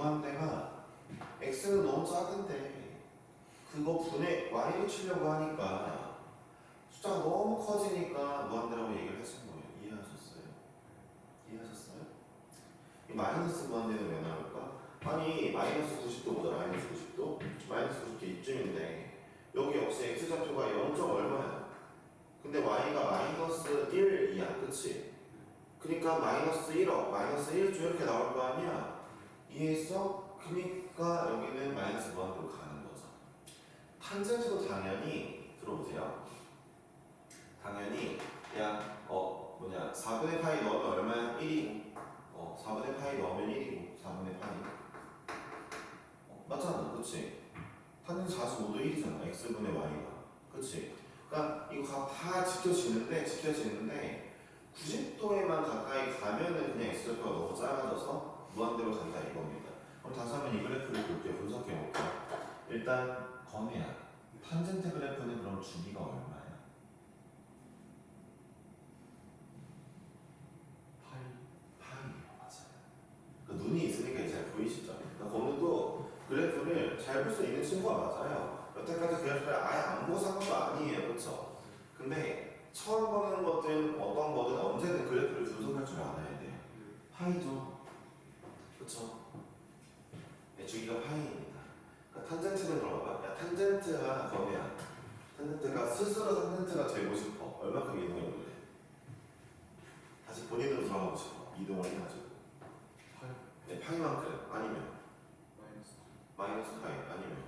무한대가 x는 너무 작은데 그거 분의 y로 치려고 하니까 숫자가 너무 커지니까 무한대라고 얘기를 하신 거예요. 이해하셨어요? 이해하셨어요? 이 마이너스 무한대는 왜 나올까? 아니 마이너스 90도 보자 마이너스 90도 마이너스 90도 이쯤인데 여기 역시 x좌표가 0. 얼마야? 근데 y가 마이너스 1 이야 그치? 그러니까 마이너스 1억 마이너스 1조 이렇게 나올 거 아니야 이해했어? 그러니까 여기는 마이너스 무한대로 가는 거죠 탄젠트도 당연히 들어보세요 당연히 야 어 뭐냐 4분의 파이 넣으면 얼마야? 1이고 어 4분의 파이 넣으면 1이고 4분의 파이 어, 맞잖아 그치? 탄젠트 45도 1이잖아 x분의 y가 그치? 그러니까 이거 다 지켜지는데 지켜지는데 90도에만 가까이 가면은 그냥 x좌표가 너무 작아져서 무한대로 간다 이겁니다. 그럼 다시 한번 이 그래프를 볼게요. 분석해 볼게요. 일단 검이야. 탄젠트 그래프는 그럼 주기가 얼마야? 파이 파이예요. 맞아요. 그 눈이 있으니까 잘 보이시죠? 그러니까 검은도 그래프를 잘 볼 수 있는 친구가 맞아요. 여태까지 그래프를 아예 안 보고 산 것도 아니에요. 그렇죠? 근데 처음 보는 것든 어떤 거든 언제든 그래프를 분석할 줄 100%가 되고 싶어. 얼마큼 이동해 볼래? 다시 본인으로 돌아가고 싶어. 이동을 해가지고. 네, 파이만큼 아니면 마이너스 파이 아니면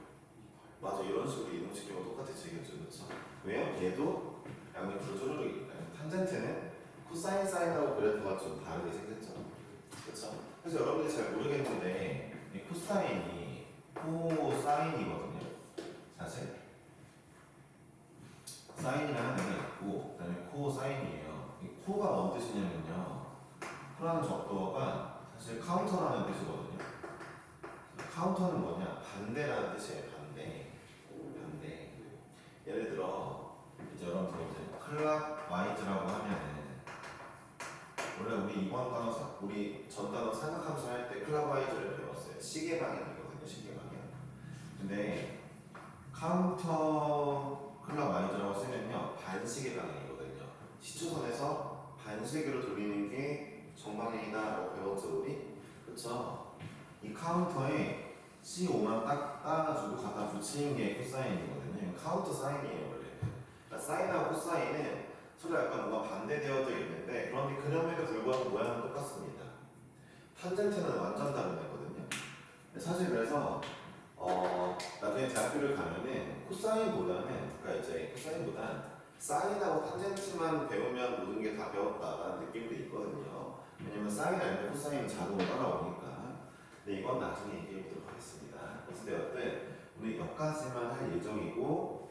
맞아 이런 식으로 이동시키고 똑같이 지겨주면서 왜요? 얘도 양옆으로 쪼르르 탄젠트는 코사인 사인하고 그래프가 좀 다르게 생겼죠 그렇죠? 그래서 여러분들이 잘 모르겠는데 코사인이 코사인이거든요 뜻이냐면요. 코라는 적도가 사실 카운터라는 뜻이거든요. 카운터는 뭐냐? 반대라는 뜻이에요. 반대. 반대. 예를 들어 이제 여러분 들어보세요. 클락 와이즈라고 하면은 원래 우리 이번 단어 사- 우리 전 단어 삼각함수 할 때 클락 와이즈를 배웠어요. 시계 방향이거든요. 시계 방향. 근데 카운터 클락 와이즈라고 쓰면요 반시계 방향이거든요. 시초선에서 반시계로 돌리는 게 정방향이다라고 배웠죠 우리. 그쵸? 이 카운터에 C5만 딱 따가지고 갖다 붙이는 게 코사인이거든요. 카운터 사인이에요, 원래. 그러니까 사인하고 코사인은 서로 약간 뭔가 반대되어져 있는데, 그런데 그럼에도 불구하고 모양은 똑같습니다. 탄젠트는 완전 다른 애거든요. 사실 그래서, 어, 나중에 대학교를 가면은 코사인보다는, 그러니까 이제 코사인보단 사인하고 탄젠트만 배우면 모든 게 다 배웠다라는 느낌도 있거든요. 왜냐면 사인 알면 코사인은 자동으로 따라오니까. 근데 이건 나중에 얘기해 보도록 하겠습니다. 어찌되었든 오늘 여기까지만 할 예정이고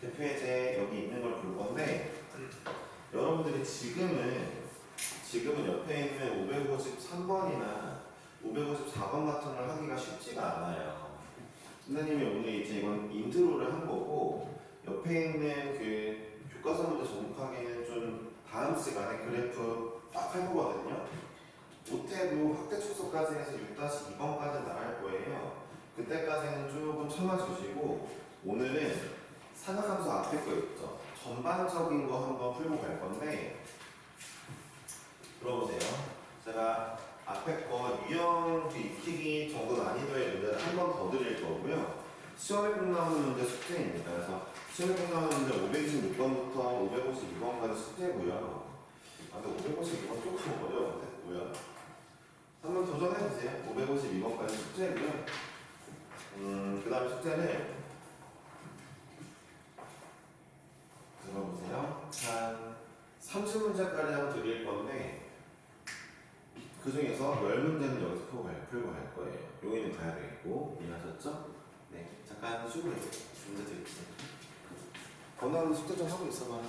대표예제 여기 있는 걸 볼 건데 여러분들이 지금은 지금은 옆에 있는 553번이나 554번 같은 걸 하기가 쉽지가 않아요. 선생님이 오늘 이제 이건 인트로를 한 거고 옆에 있는 그 교과서 문제 정확하게는 좀 다음 시간에 그래프 딱 할 거거든요. 못해도 확대 축소까지 해서 6-2번까지 나갈 거예요. 그때까지는 조금 참아주시고 오늘은 삼각함수 앞에 거 있죠. 전반적인 거 한번 풀고 갈 건데 들어보세요. 제가 앞에 거 유형 그 익히기 정도 난이도의 문제를 한 번 더 드릴 거고요. 시험에 꼭 나오는 문제 숙제입니다. 그래서 시험에 꼭 나오는 문제 526번부터 552번까지 숙제고요. 아, 근데 552번 조금 어려운데? 뭐야? 한번 도전해 보세요. 552번까지 숙제고요. 음, 그 다음에 숙제는 들어보세요. 한 30문제까지 한번 드릴 건데 그 중에서 10문제는 여기서 풀고 갈, 풀고 갈 거예요. 용의는 가야 되겠고 이해하셨죠? 네, 잠깐 쉬고. 문제 드릴게요. 건너는 숙제 좀 하고 있어봐.